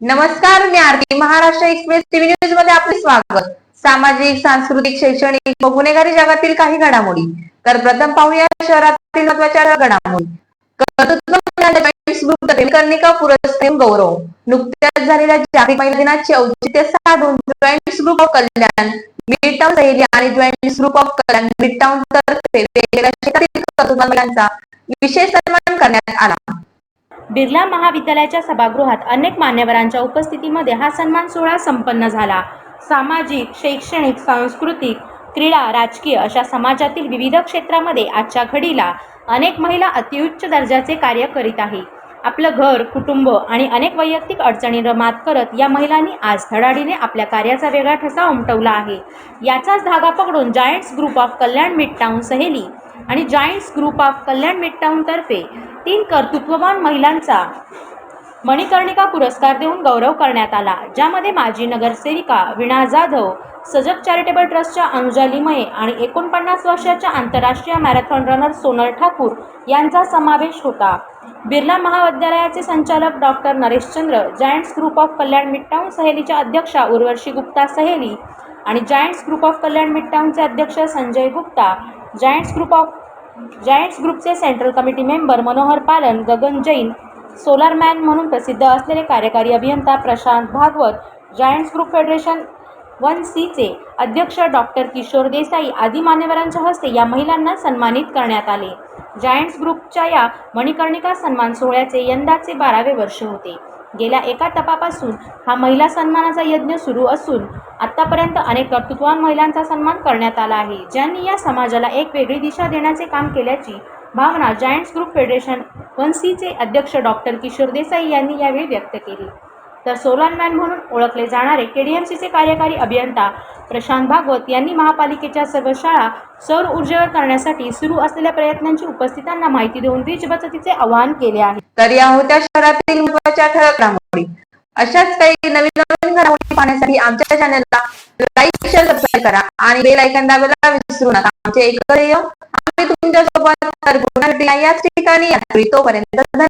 नमस्कार मी Aarti. Maharashtra express TV न्यूजमध्ये आपले स्वागत. सामाजिक सांस्कृतिक शैक्षणिक व गुन्हेगारी जगातील काही घडामोडी. तर प्रथम पाहूया शहरातील महत्त्वाच्या घडामोडी. कर्णिका पुरस्कार गौरव. नुकत्याच झालेल्या जागतिक महिला दिनाचे औचित्य साधून giants group of Kalyan mid town Saheli आणि giants group of Kalyan mid town तर्फे वेगवेगळ्या क्षेत्रातील महिलांचा विशेष सन्मान करण्यात आला. बिर्ला महाविद्यालयाच्या सभागृहात अनेक मान्यवरांच्या उपस्थितीमध्ये हा सन्मान सोहळा संपन्न झाला. सामाजिक शैक्षणिक सांस्कृतिक क्रीडा राजकीय अशा समाजातील विविध क्षेत्रामध्ये आजच्या घडीला अनेक महिला अतिउच्च दर्जाचे कार्य करीत आहे. आपलं घर कुटुंब आणि अनेक वैयक्तिक अडचणींवर मात करत या महिलांनी आज धडाडीने आपल्या कार्याचा वेगळा ठसा उमटवला आहे. याचाच धागा पकडून giants group of Kalyan midtown Saheli आणि जायंट्स ग्रुप ऑफ कल्याण मिडटाऊनतर्फे तीन कर्तृत्ववान महिलांचा मणिकर्णिका पुरस्कार देऊन गौरव करण्यात आला ज्यामध्ये माजी नगरसेविका विणा जाधव सजग चॅरिटेबल ट्रस्टच्या अनुजा लिमये आणि एकोणपन्नास वर्षाच्या आंतरराष्ट्रीय मॅरेथॉन रनर सोनल ठाकूर यांचा समावेश होता. बिर्ला महाविद्यालयाचे संचालक doctor Nareshchandra giants group of Kalyan midtown सहेलीच्या अध्यक्षा उर्वशी गुप्ता सहेली आणि जायंट्स ग्रुप ऑफ कल्याण मिडटाऊनचे अध्यक्ष Sanjay Gupta giants group of giants ग्रुपचे central committee member Manohar Palan Gagan Jain solar man म्हणून प्रसिद्ध असलेले कार्यकारी अभियंता Prashant Bhagwat giants group federation one सीचे अध्यक्ष डॉक्टर किशोर देसाई आदी मान्यवरांच्या हस्ते या महिलांना सन्मानित करण्यात आले. जायंट्स ग्रुपच्या या मणिकर्णिका सन्मान सोहळ्याचे यंदाचे बारावे वर्ष होते. गेल्या एका तपापासून हा महिला सन्मानाचा यज्ञ सुरू असून आत्तापर्यंत अनेक कर्तृत्वान महिलांचा सन्मान करण्यात आला आहे ज्यांनी या समाजाला एक वेगळी दिशा देण्याचे काम केल्याची भावना जायंट्स ग्रुप फेडरेशन वन सीचे अध्यक्ष डॉक्टर किशोर देसाई यांनी यावेळी व्यक्त केली. तर सोलार मॅन म्हणून ओळखले जाणारे केडीएमसीचे कार्यकारी अभियंता प्रशांत भागवत यांनी महापालिकेच्या सर्व शाळा सौर ऊर्जेवर करण्यासाठी सुरू असलेल्या प्रयत्नांची उपस्थितांना माहिती देऊन वीज बचतीचे आवाहन केले आहे. तर या होत्या शहरातील महत्त्वाच्या ठळक घडामोडी. अशाच काही नवीन नवीन घडामोडी पाहण्यासाठी आमच्या चॅनलला लाईक शेअर सबस्क्राईब करा आणि बेल ऐकन दाबायला विसरू नका. आमचे एक आम्ही तुमच्यासोबत तर याच ठिकाणी तोपर्यंत धन्यवाद.